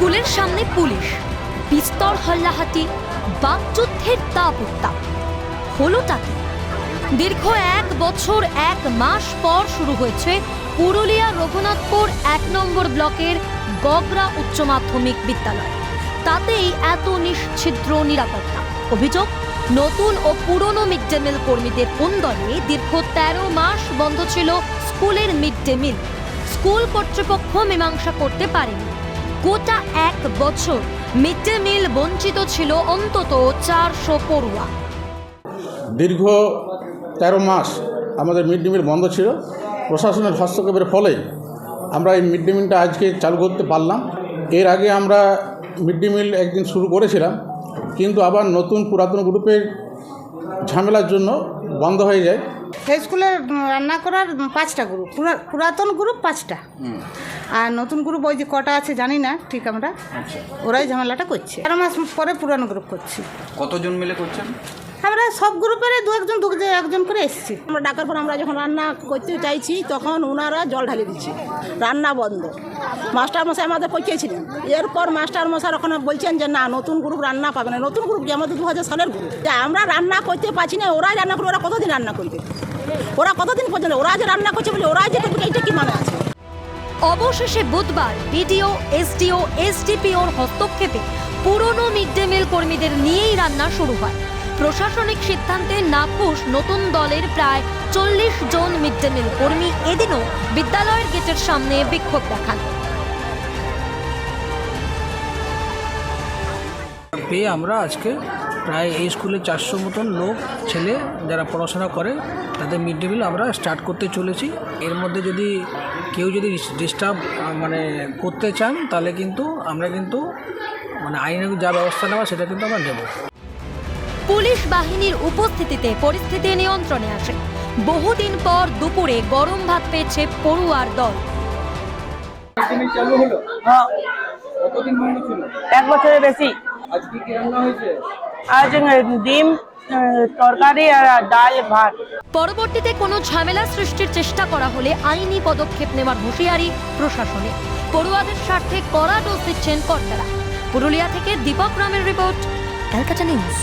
স্কুলের সামনে পুলিশ। পিস্তল হল্লাহাটি বাকযুদ্ধের তাপ উত্তাপ হলোটা দীর্ঘ এক বছর, এক মাস পর শুরু হয়েছে পুরুলিয়া রঘুনাথপুর এক নম্বর ব্লকের গগরা উচ্চ মাধ্যমিক বিদ্যালয়। তাতেই এত নিশ্ছিদ্র নিরাপত্তা। অভিযোগ, নতুন ও পুরনো মিড ডে মিল কর্মীদের কোন্দলে দীর্ঘ তেরো মাস বন্ধ ছিল স্কুলের মিড ডে মিল স্কুল কর্তৃপক্ষ মীমাংসা করতে পারেনি। গোটা এক বছর মিড ডে মিল বঞ্চিত ছিল অন্তত চারশো পড়ুয়া। দীর্ঘ তেরো মাস আমাদের মিড ডে মিল বন্ধ ছিল। প্রশাসনের হস্তক্ষেপের ফলে আমরা এই মিড ডে মিলটা আজকে চালু করতে পারলাম। এর আগে আমরা মিড ডে মিল একদিন শুরু করেছিলাম, কিন্তু আবার নতুন পুরাতন গ্রুপের ঝামেলার জন্য বন্ধ হয়ে যায়? সেই স্কুলে রান্না করার পাঁচটা গ্রুপ পুরাতন গ্রুপ পাঁচটা। আর নতুন গ্রুপ ওই যে কটা আছে জানি না ঠিক আমরা। ওরাই ঝামেলাটা করছে। তেরো মাস পরে পুরানো গ্রুপ করছি। কতজন মিলে করছেন? আমরা সব গ্রুপের দু একজন দু একজন করে এসেছি। আমরা ডাকার পর আমরা যখন রান্না করতে চাইছি, তখন ওনারা জল ঢালে দিচ্ছে। রান্না বন্ধ। মাস্টার মশাই আমাদের পৌঁছেছিলেন এরপর মাস্টার মশাই ওখানে বলছেন যে, না, নতুন গ্রুপ রান্না পাবে না। নতুন গ্রুপ কি? আমাদের দু হাজার সালের গ্রুপ। যে আমরা রান্না করতে পারছি না, ওরাই রান্না করবে, ওরা কতদিন রান্না করবে? ওরা কতদিন পর্যন্ত, ওরা যে রান্না করছে বলে, ওরাই যে করবে এইটা কি মানে আছে? অবশেষে বুধবার বিডিও, এসডিও, এসডিপিওর হস্তক্ষেপে পুরনো মিড ডে মিল কর্মীদের নিয়েই রান্না শুরু হয়। প্রশাসনিক সিদ্ধান্তে নাখুশ নতুন দলের প্রায় চল্লিশ জন মিড ডে মিল কর্মী এদিনও বিদ্যালয়ের গেটের সামনে বিক্ষোভ দেখান। পেয়ে আমরা আজকে প্রায় এই স্কুলে চারশো মতন লোক, ছেলে যারা পড়াশোনা করে, তাদের মিড ডে মিল আমরা স্টার্ট করতে চলেছি। এর মধ্যে যদি কেউ যদি ডিস্টার্ব মানে করতে চান, তাহলে কিন্তু আমরা কিন্তু মানে আইনের যা ব্যবস্থা নেওয়া, সেটা কিন্তু আমরা নেব। পুলিশ বাহিনীর উপস্থিতিতে পরিস্থিতি নিয়ন্ত্রণে আসে। বহুদিন পর দুপুরে গরম ভাত পেয়েছে পড়ুয়ার দল। হ্যাঁ। এক বছরের বেশি। আজ ডিম তরকারি আর ডাল ভাত। পরবর্তীতে কোনো ঝামেলা সৃষ্টির চেষ্টা করা হলে আইনি পদক্ষেপ নেওয়ার হুঁশিয়ারি প্রশাসনে। পড়ুয়াদের স্বার্থে কড়া ডোজ দিচ্ছেন কর্তারা। পুরুলিয়া থেকে দীপক রামের রিপোর্ট ক্যালকাটা নিউজ